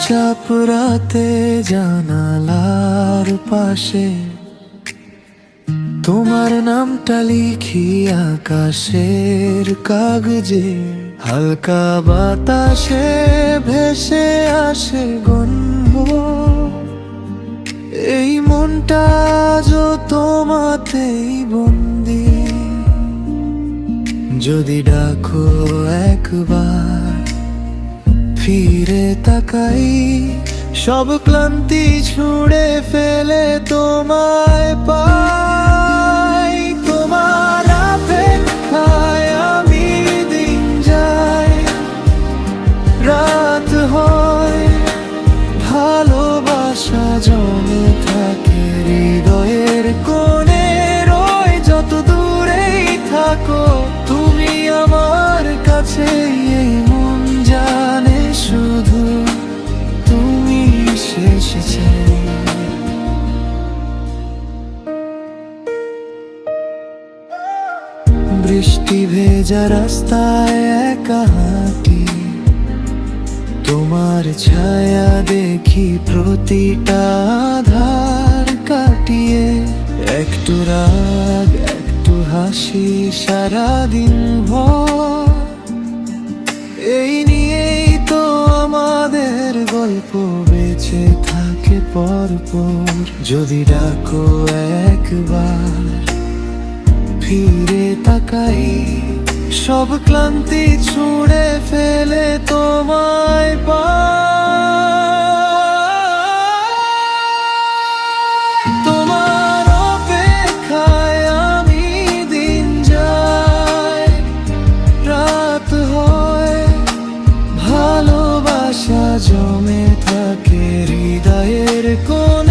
চাপ রাতে জানালার পাশে তোমার নামটা লিখি আকাশের কাগজে। হালকা বাতাসে ভেসে আসে গন্ধ। এই মনটা যো তোমাতেই বন্দি। যদি ডাকো একবার ফিরে তাকাই সব ক্লান্তি ছুঁড়ে ফেলে তোমায় পাই। বৃষ্টি ভেজা রাস্তায় একা তোমার ছায়া দেখি প্রতিটা ধার কাটিয়ে। একটু রাগ, একটু হাসি সারাদিন ভর। এই নিয়েই তো আমাদের গল্প বেঁচে থাকে পর পর যদি ডাকো একবার ফিরে তাকাই সব ক্লান্তি ছুঁড়ে ফেলে তোমায় ভালোবাসা জমে থাকে হৃদয়ের কোন